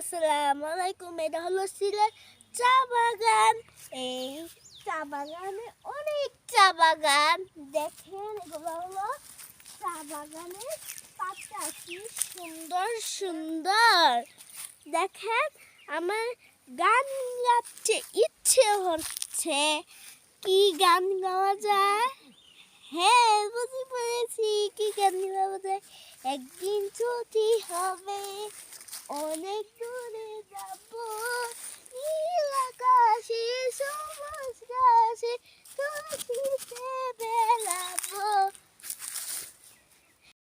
আসসালামু আলাইকুম এটা হলো সিলেট চা বাগান। এই চা বাগানে অনেক চা বাগান। দেখেন, এগুলো চা বাগানের পাতা সুন্দর সুন্দর। দেখেন, আমার গান গাচ্ছে, ইচ্ছে হচ্ছে। কি গান গাওয়া যায়? হ্যাঁ বুঝতে পেরেছি। কি গাওয়া যায় একদিন ছুটি হবে। অনেক দূরে যাব। নীল আকাশে, সবুজ ঘাসে খুশিতে বেড়াবো।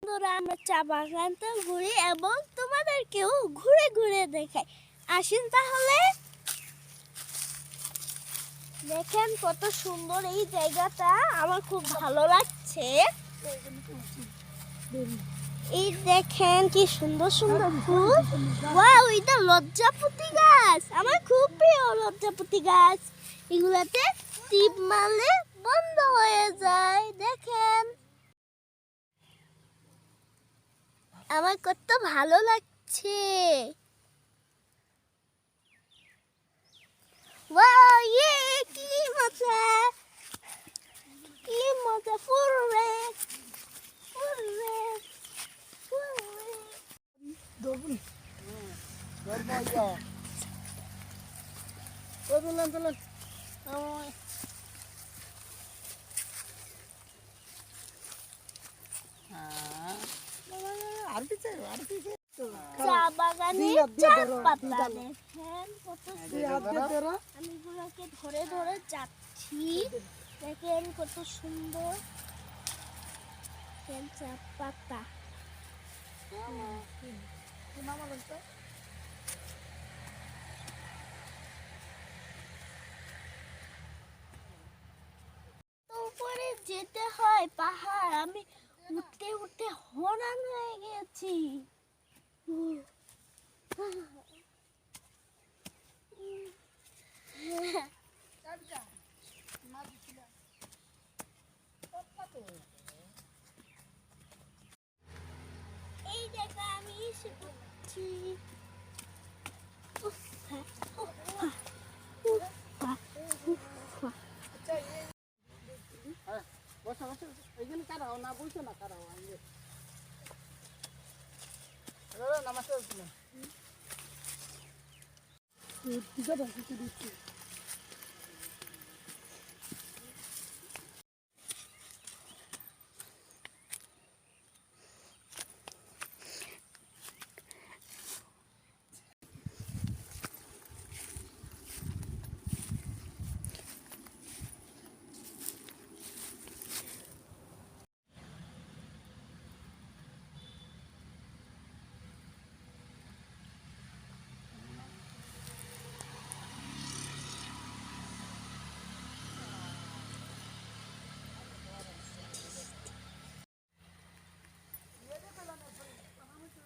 বন্ধুরা, আমরা চা বাগানটা ঘুরি এবং তোমাদেরকেও ঘুরে ঘুরে দেখাই। আসেন তাহলে। দেখেন কত সুন্দর এই জায়গাটা। আমার খুব ভালো লাগছে। এই দেখেন কি সুন্দর সুন্দর ফুল। ওয়াও এটা লজ্জাপতি গাছ। আমার খুব প্রিয় লজ্জাপতি গাছ। এগুলাতে টিপ মারলে বন্ধ হয়ে যায়। দেখেন। আমার কত ভালো লাগছে। Tulan, tulan. Amoy. আর পিছে আর পিছে চা বাগানে চা পাতা দিয়ে দেখেন কত তুই হাত দিয়ে ধরো। আমি এগুলোকে ধরে ধরে যাচ্ছি দেখেন কত সুন্দর। চা পাতা। তো? যেতে হয় পাহাড়। আমি উঠতে উঠতে হরান হয়ে গেছি। এই জায়গা আমি কারাও না বলছো না কারাও আমি নমস্কার ঠিক আছে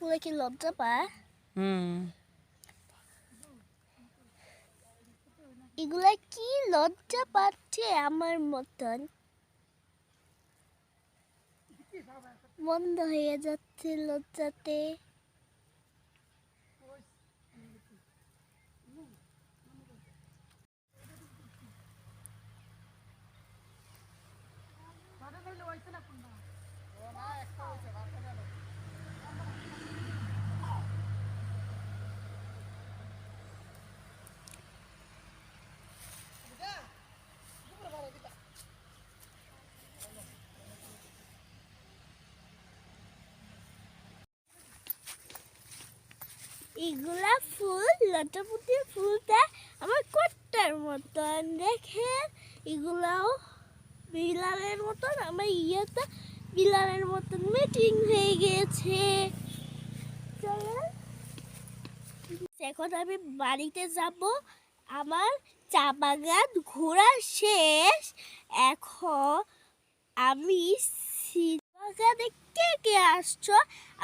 পুরো কি লজ্জা পায় হুম এগুলা কি লজ্জা পাচ্ছে আমার মতন বন্ধ হয়ে যাচ্ছে লজ্জাতে এগুলা ফুল লটাপুটির ফুলটা আমার কোট্টার মতন। দেখেন, এগুলাও বিলালের মতন, আমার ইয়েটা বিলালের মতন মিটিং হয়ে গেছে। এখন আমি বাড়িতে যাব। আমার চা বাগান ঘোরা শেষ। এখন আমি বাগানে কে কে আসছো?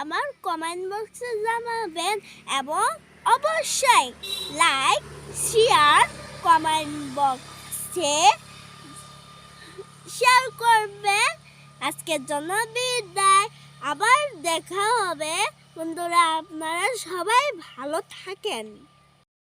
আমার কমেন্ট বক্সে জানাবেন এবং অবশ্যই লাইক শেয়ার কমেন্ট বক্সে শেয়ার করবেন। আজকের জন্য বিদায়। আবার দেখা হবে। বন্ধুরা, আপনারা সবাই ভালো থাকেন।